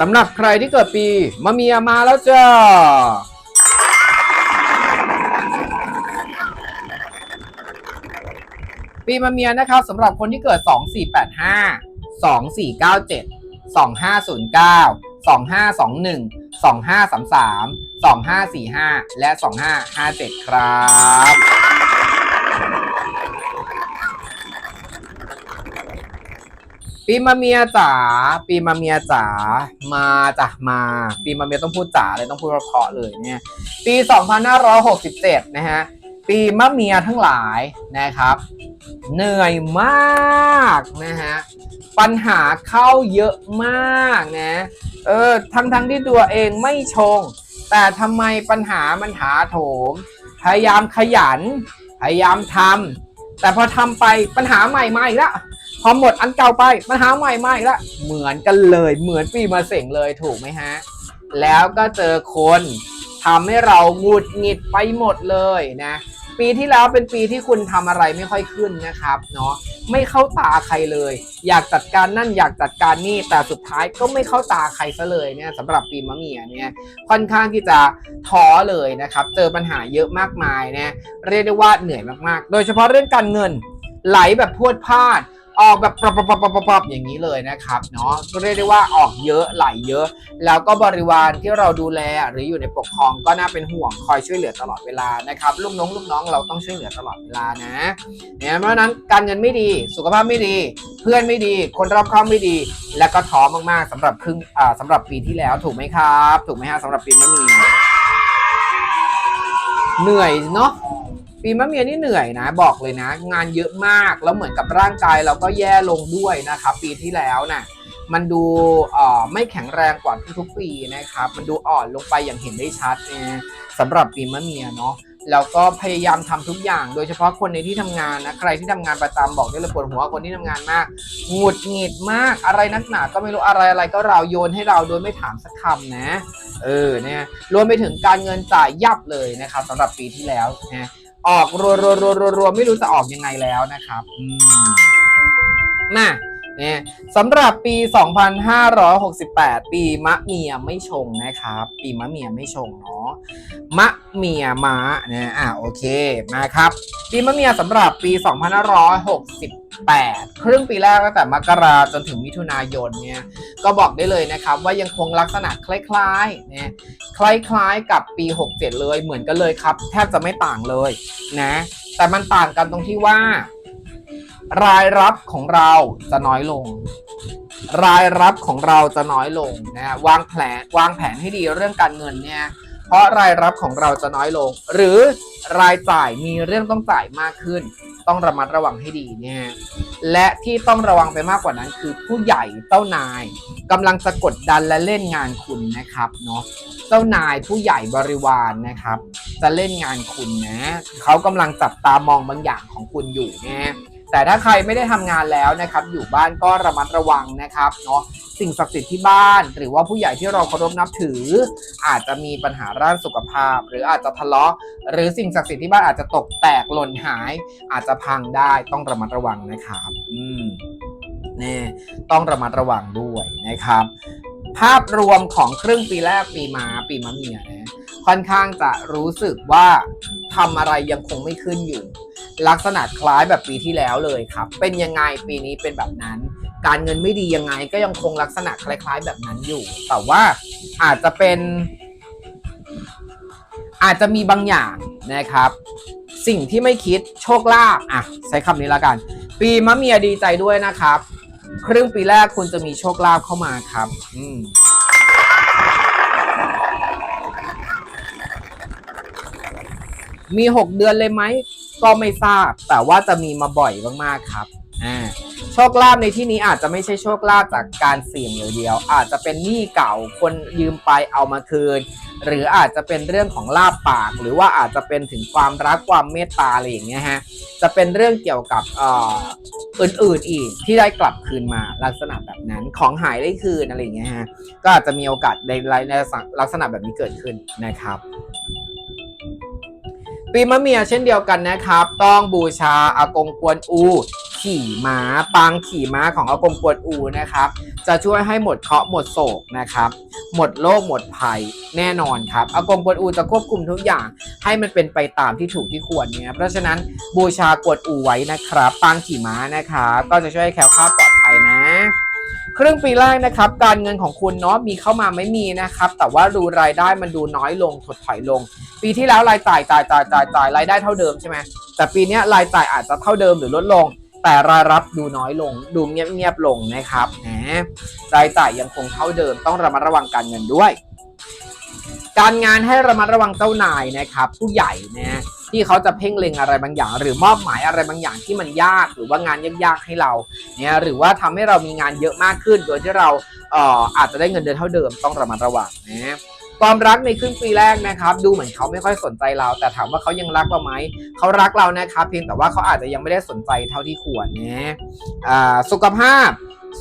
สำหรับใครที่เกิดปีมะเมียมาแล้วจ้าปีมะเมียนะครับสำหรับคนที่เกิด 2485 2497 2509 2521 2533 2545 และ 2557 ครับ ปีมะเมียจ๋าปีมะเมียจ๋ามาจ้ะมา ปีมะเมียต้องพูดจ๋าเลยต้องพูดเพราะเลยเนี่ยปี 2567 นะฮะปีมะเมียทั้งหลายนะครับ เหนื่อยมากนะฮะปัญหาเข้าเยอะมากนะเออทั้งทั้งที่ตัวเองไม่ชง แต่ทำไมปัญหามันถาโถม พยายามขยัน พยายามทำแต่พอทำไปปัญหาใหม่มาอีกแล้ว พอหมดอันเก่าไปปัญหาใหม่มาอีกแล้วเหมือนกันเลย เหมือนปีมาเสงเลยถูกไหมฮะ แล้วก็เจอคนทำให้เราหงุดหงิดไปหมดเลยนะปีที่แล้วเป็นปีที่คุณทำอะไรไม่ค่อยขึ้นนะครับเนาะไม่เข้าตาใครเลย อยากจัดการนั่นอยากจัดการนี่แต่สุดท้ายก็ไม่เข้าตาใครซะเลยเนี่ยสำหรับปีมะเมียเนี่ยค่อนข้างที่จะท้อเลยนะครับเจอปัญหาเยอะมากมายนะเรียกได้ว่าเหนื่อยมากๆ โดยเฉพาะเรื่องการเงินไหลแบบพวดพลาด ออกแบบปรับปรับปรับปรับอย่างนี้เลยนะครับเนาะก็เรียกได้ว่าออกเยอะไหลเยอะ แล้วก็บริวารที่เราดูแลหรืออยู่ในปกครองก็น่าเป็นห่วงคอยช่วยเหลือตลอดเวลานะครับลูกน้องลูกน้องเราต้องช่วยเหลือตลอดเวลานะเนี่ยเพราะนั้นการเงินไม่ดีสุขภาพไม่ดี เพื่อนไม่ดี คนรอบข้างไม่ดี แล้วก็ท้อมากๆสำหรับครึ่งอ่าสำหรับปีที่แล้วถูกไหมครับ ถูกไหมฮะสำหรับปีมะเมียเหนื่อยเนาะ ปีมะเมียนี่เหนื่อยนะ บอกเลยนะ งานเยอะมากแล้วเหมือนกับร่างกายเราก็แย่ลงด้วยนะครับปีที่แล้วน่ะมันดูไม่แข็งแรงกว่าทุกๆปีนะครับ มันดูอ่อนลงไปอย่างเห็นได้ชัดนะสำหรับปีมะเมียเนาะแล้วก็พยายามทำทุกอย่าง โดยเฉพาะคนในที่ทำงานนะใครที่ทำงานประจำบอกได้เลยปวดหัวคนที่ทำงานมากหงุดหงิดมากอะไรนักหนาก็ไม่รู้อะไรอะไรก็เราโยนให้เราโดยไม่ถามสักคำนะ เออเนี่ยรวมไปถึงการเงินจ่ายยับเลยนะครับสำหรับปีที่แล้วนะ ออกรัวรัวรัวรัวรัวไม่รู้จะออกยังไงแล้วนะครับอืมมาเนี่ยสำหรับปี 2568 ปีมะเมียไม่ชงนะครับ ปีมะเมียไม่ชงเนาะมะเมียม้าเนี่ยอะโอเคมาครับ ปีมะเมียสำหรับปี 2568 ครึ่งปีแรกตั้งแต่มกราจนถึงมิถุนายนเนี่ยก็บอกได้เลยนะครับว่ายังคงลักษณะคล้ายๆเนี่ยคล้ายๆกับปี 67 เลยเหมือนกันเลยครับ แทบจะไม่ต่างเลยนะแต่มันต่างกันตรงที่ว่า รายรับของเราจะน้อยลง รายรับของเราจะน้อยลงนะวางแผนวางแผนให้ดีเรื่องการเงินเนี่ย เพราะรายรับของเราจะน้อยลง หรือรายจ่ายมีเรื่องต้องจ่ายมากขึ้น ต้องระมัดระวังให้ดีเนี่ย และที่ต้องระวังไปมากกว่านั้น คือผู้ใหญ่เจ้านายกำลังจะกดดันและเล่นงานคุณนะครับเนาะเจ้านายผู้ใหญ่บริวารนนะครับ จะเล่นงานคุณนะเขากำลังจับตามองบางอย่างของคุณอยู่นะ แต่ถ้าใครไม่ได้ทำงานแล้วนะครับอยู่บ้านก็ระมัดระวังนะครับเนาะสิ่งศักดิ์สิทธิ์ที่บ้าน หรือว่าผู้ใหญ่ที่เราเคารพนับถือ อาจจะมีปัญหาด้านสุขภาพ หรืออาจจะทะเลาะ หรือสิ่งศักดิ์สิทธิ์ที่บ้านอาจจะตกแตกหล่นหาย อาจจะพังได้ต้องระมัดระวังนะครับอืมนี่ต้องระมัดระวังด้วยนะครับ ภาพรวมของครึ่งปีแรกปีมาปีมะเมียนะค่อนข้างจะรู้สึกว่าทำอะไรยังคงไม่ขึ้นอยู่ ลักษณะคล้ายแบบปีที่แล้วเลยครับ เป็นยังไงปีนี้เป็นแบบนั้น การเงินไม่ดียังไงก็ยังคงลักษณะคล้าย ๆ แบบนั้นอยู่ แต่ว่าอาจจะเป็น อาจจะมีบางอย่างนะครับ สิ่งที่ไม่คิดโชคลาภอะใช้คำนี้ละกัน ปีมะเมียดีใจด้วยนะครับ ครึ่งปีแรกคุณจะมีโชคลาภเข้ามาครับ อืม มี6เดือนเลยไหมก็ไม่ทราบ แต่ว่าจะมีมาบ่อยมากๆครับอ่าโชคลาภในที่นี้อาจจะไม่ใช่โชคลาภจากการเสี่ยงอย่างเดียว อาจจะเป็นหนี้เก่าคนยืมไปเอามาคืน หรืออาจจะเป็นเรื่องของลาบปาก หรือว่าอาจจะเป็นถึงความรักความเมตตาอะไรอย่างเงี้ยฮะจะเป็นเรื่องเกี่ยวกับเอ่ออื่นๆอีกที่ได้กลับคืนมาลักษณะแบบนั้นของหายได้คืนอะไรอย่างเงี้ยฮะก็อาจจะมีโอกาสในลักษณะแบบนี้เกิดขึ้นนะครับ ปีมะเมียเช่นเดียวกันนะครับ ต้องบูชาอากงกวนอู ขี่ม้าปางขี่ม้าของอากงกวนอูนะครับ จะช่วยให้หมดเคราะห์หมดโศกนะครับ หมดโรคหมดภัยแน่นอนครับอากงกวนอูจะควบคุมทุกอย่างให้มันเป็นไปตามที่ถูกที่ควรเนี่ยเพราะฉะนั้นบูชากวดอูไว้นะครับ ปางขี่ม้านะครับก็จะช่วยให้แคล้วคลาดปลอดภัยนะ ครึ่งปีแรกนะครับการเงินของคุณเนาะมีเข้ามาไม่มีนะครับ แต่ว่าดูรายได้มันดูน้อยลงถดถอยลง ปีที่แล้วรายจ่ายจ่ายจ่ายจ่ายจ่ายรายได้เท่าเดิมใช่ไหมแต่ปีนี้รายจ่ายอาจจะเท่าเดิมหรือลดลง แต่รายรับดูน้อยลง ดูเงียบๆลงนะครับแหมรายจ่ายยังคงเท่าเดิมต้องระมัดระวังการเงินด้วย การงานให้ระมัดระวังเจ้านายนะครับ ผู้ใหญ่นะ ที่เขาจะเพ่งเล็งอะไรบางอย่าง หรือมอบหมายอะไรบางอย่างที่มันยากหรือว่างานยากๆให้เราเนี่ยหรือว่าทำให้เรามีงานเยอะมากขึ้น โดยที่เราเอ่ออาจจะได้เงินเดือนเท่าเดิมต้องระมัดระวังนะความรักในครึ่งปีแรกนะครับ ดูเหมือนเขาไม่ค่อยสนใจเรา แต่ถามว่าเขายังรักเราไหมเขารักเรานะครับเพียงแต่ว่าเขาอาจจะยังไม่ได้สนใจเท่าที่ควรนะอ่าสุขภาพ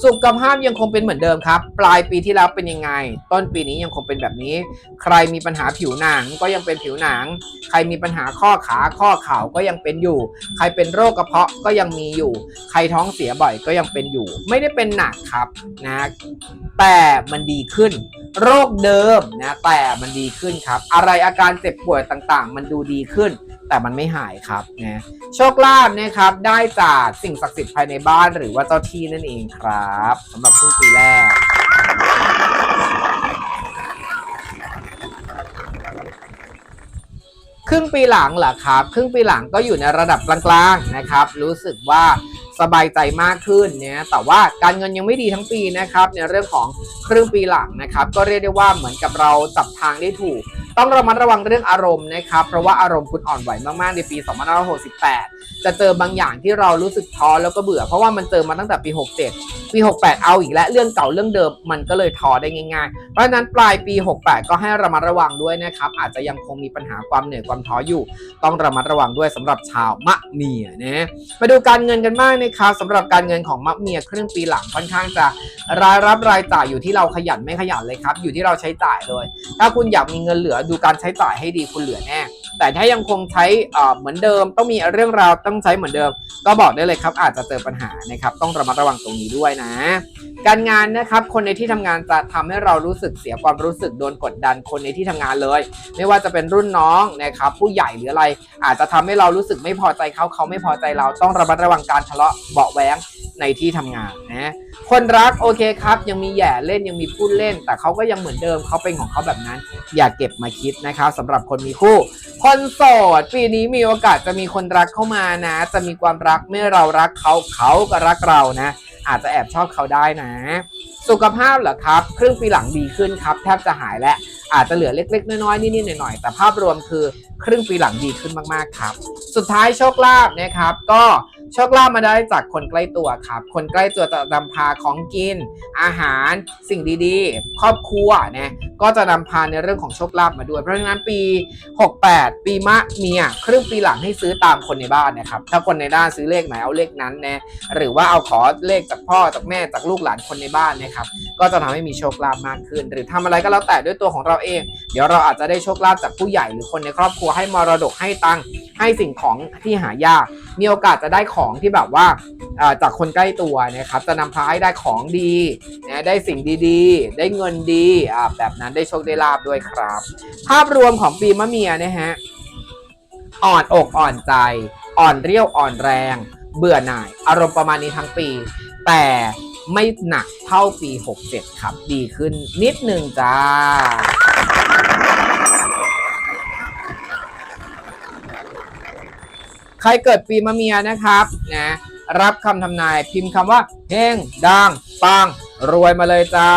สุขภาพยังคงเป็นเหมือนเดิมครับ ปลายปีที่แล้วเป็นยังไง ต้นปีนี้ยังคงเป็นแบบนี้ ใครมีปัญหาผิวหนังก็ยังเป็นผิวหนัง ใครมีปัญหาข้อขาข้อเข่าก็ยังเป็นอยู่ ใครเป็นโรคกระเพาะก็ยังมีอยู่ ใครท้องเสียบ่อยก็ยังเป็นอยู่ ไม่ได้เป็นหนักครับนะแต่มันดีขึ้น โรคเดิมนะแต่มันดีขึ้นครับ อะไรอาการเจ็บป่วยต่างๆ มันดูดีขึ้น แต่มันไม่หายครับนะโชคลาภนะครับได้จากสิ่งศักดิ์สิทธิ์ภายในบ้านหรือว่าเจ้าที่นั่นเองครับสำหรับครึ่งปีแรก ครึ่งปีหลังเหรอครับ ครึ่งปีหลังก็อยู่ในระดับกลางๆนะครับ รู้สึกว่าสบายใจมากขึ้นเนี่ยแต่ว่าการเงินยังไม่ดีทั้งปีนะครับ ในเรื่องของครึ่งปีหลังนะครับ ก็เรียกได้ว่าเหมือนกับเราจับทางได้ถูก ต้องระมัดระวังเรื่องอารมณ์นะครับเพราะว่าอารมณ์คุณอ่อนไหวมากๆในปี2568 จะเจอบางอย่างที่เรารู้สึกท้อแล้วก็เบื่อ เพราะว่ามันเจอมาตั้งแต่ปี 67 ปี 68 เอาอีกแล้วเรื่องเก่าเรื่องเดิมมันก็เลยท้อได้ง่ายๆ เพราะฉะนั้นปลายปี 68 ก็ให้ระมัดระวังด้วยนะครับอาจจะยังคงมีปัญหาความเหนื่อยความท้ออยู่ ต้องระมัดระวังด้วยสำหรับชาวมะเมียนะมาดูการเงินกันบ้างนะครับสำหรับการเงินของมะเมียครึ่งปีหลังค่อนข้างจะรายรับรายจ่ายอยู่ที่เราขยันไม่ขยันเลยครับอยู่ที่เราใช้จ่ายเลย ถ้าคุณอยากมีเงินเหลือดูการใช้จ่ายให้ดีคุณเหลือแน่ แต่ถ้ายังคงใช้เหมือนเดิม ต้องมีเรื่องราวต้องใช้เหมือนเดิม ก็บอกได้เลยครับอาจจะเจอปัญหานะครับต้องระมัดระวังตรงนี้ด้วยนะ การงานนะครับคนในที่ทำงานจะทำให้เรารู้สึกเสียความรู้สึกโดนกดดันคนในที่ทำงานเลย ไม่ว่าจะเป็นรุ่นน้องนะครับผู้ใหญ่หรืออะไร อาจจะทำให้เรารู้สึกไม่พอใจเขาเขาไม่พอใจเราต้องระมัดระวังการทะเลาะเบาะแว้ง ในที่ทำงานนะคนรักโอเคครับ ยังมีแย่เล่นยังมีพูดเล่น แต่เขาก็ยังเหมือนเดิมเขาเป็นของเขาแบบนั้น อย่าเก็บมาคิดนะครับสำหรับคนมีคู่ คนโสดปีนี้มีโอกาสจะมีคนรักเข้ามานะ จะมีความรักเมื่อเรารักเขาเขาก็รักเรานะ อาจจะแอบชอบเขาได้นะ สุขภาพเหรอครับ ครึ่งปีหลังดีขึ้นครับ แทบจะหายแล้วอาจจะเหลือเล็ก ๆ น้อยๆนิดๆหน่อยๆแต่ภาพรวมคือครึ่งปีหลังดีขึ้นมากๆครับ สุดท้ายโชคลาภนะครับก็ โชคลาภมาได้จากคนใกล้ตัวครับ คนใกล้ตัวจะนำพาของกิน อาหาร สิ่งดีๆ ครอบครัวนะก็จะนำพาในเรื่องของโชคลาภมาด้วย เพราะฉะนั้นปี 68 ปีมะเมียครึ่งปีหลังให้ซื้อตามคนในบ้านนะครับ ถ้าคนในบ้านซื้อเลขไหนเอาเลขนั้นนะหรือว่าเอาขอเลขจากพ่อจากแม่จากลูกหลานคนในบ้านนะครับ ก็จะทำให้มีโชคลาภมากขึ้น หรือทำอะไรก็แล้วแต่ด้วยตัวของเราเอง เดี๋ยวเราอาจจะได้โชคลาภจากผู้ใหญ่หรือคนในครอบครัวให้มรดกให้ตังค์ให้สิ่งของที่หายากมีโอกาสจะได้ของที่แบบว่าจากคนใกล้ตัวนะครับจะนำพาให้ได้ของดีนะได้สิ่งดีๆ ได้เงินดีแบบนั้นได้โชคได้ลาบด้วยครับ ภาพรวมของปีมะเมียนะฮะอ่อนอกอ่อนใจ อ่อนเรี่ยวอ่อนแรง เบื่อหน่าย อารมณ์ประมาณนี้ทั้งปี แต่ไม่หนักเท่าปี 67 ครับ ดีขึ้นนิดหนึ่งจ้า ใครเกิดปีมะเมียนะครับนะรับคำทำนายพิมพ์คำว่าเฮงดังปังรวยมาเลยจ้า